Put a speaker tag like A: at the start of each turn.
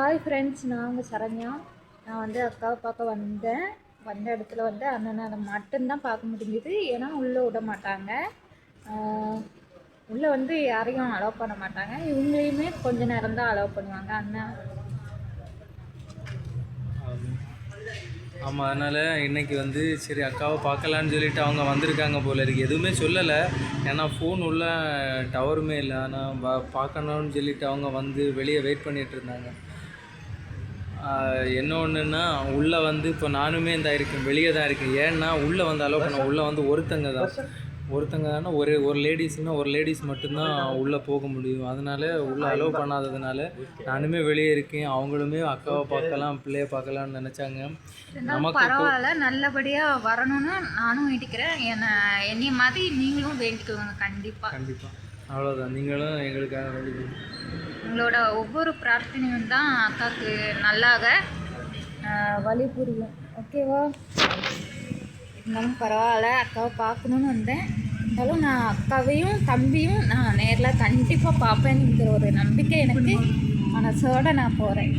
A: Hi friends நான் உங்கள் சரண்யா. நான் வந்து அக்காவை பார்க்க வந்தேன். வந்த இடத்துல வந்து அண்ணனை மட்டும்தான் பார்க்க முடிஞ்சுது. ஏன்னா உள்ளே விட மாட்டாங்க. உள்ளே வந்து யாரையும் அலோவ் பண்ண மாட்டாங்க. இவங்களையுமே கொஞ்ச நேரம் தான் அலோவ் பண்ணுவாங்க. அண்ணன்
B: ஆமாம் அதனால் இன்னைக்கு வந்து சரி அக்காவை பார்க்கலான்னு சொல்லிட்டு அவங்க வந்திருக்காங்க போல இருக்கு. எதுவுமே சொல்லலை. ஏன்னா ஃபோன் உள்ள டவருமே இல்லை. ஆனால் பார்க்கணும்னு சொல்லிட்டு அவங்க வந்து வெளியே வெயிட் பண்ணிகிட்டு இருந்தாங்க. ஆஹ் என்ன ஒன்றுன்னா உள்ளே வந்து இப்போ நானுமே இந்த இருக்கேன் வெளியே தான் இருக்கேன். ஏன்னா உள்ளே வந்து அலோவ் பண்ண உள்ளே வந்து ஒருத்தங்க தான். ஒருத்தங்க தானே ஒரு ஒரு லேடிஸ்னால் ஒரு லேடிஸ் மட்டும்தான் உள்ளே போக முடியும். அதனால உள்ளே அலோவ் பண்ணாததுனால நானுமே வெளியே இருக்கேன். அவங்களுமே அக்காவை பார்க்கலாம் பிள்ளைய பார்க்கலாம்னு நினச்சாங்க. நமக்கு
A: பரவாயில்ல நல்லபடியாக வரணும்னு நானும் வேண்டிக்கிறேன் என்னை என்னைய மாதிரி நீங்களும் வேண்டிக்குவாங்க கண்டிப்பாக
B: கண்டிப்பாக அவ்வளோதான் நீங்களும் எங்களுக்காக வேண்டி
A: உங்களோட ஒவ்வொரு பிரார்த்தனையும் தான் அக்காவுக்கு நல்லாக வழி புரியும். ஓகேவா இருந்தாலும் பரவாயில்ல அக்காவை பார்க்கணுன்னு வந்தேன். இருந்தாலும் நான் அக்காவையும் தம்பியும் நான் நேரில் கண்டிப்பாக பார்ப்பேன்ங்கிற ஒரு நம்பிக்கை எனக்கு. மனசோட நான் போகிறேன்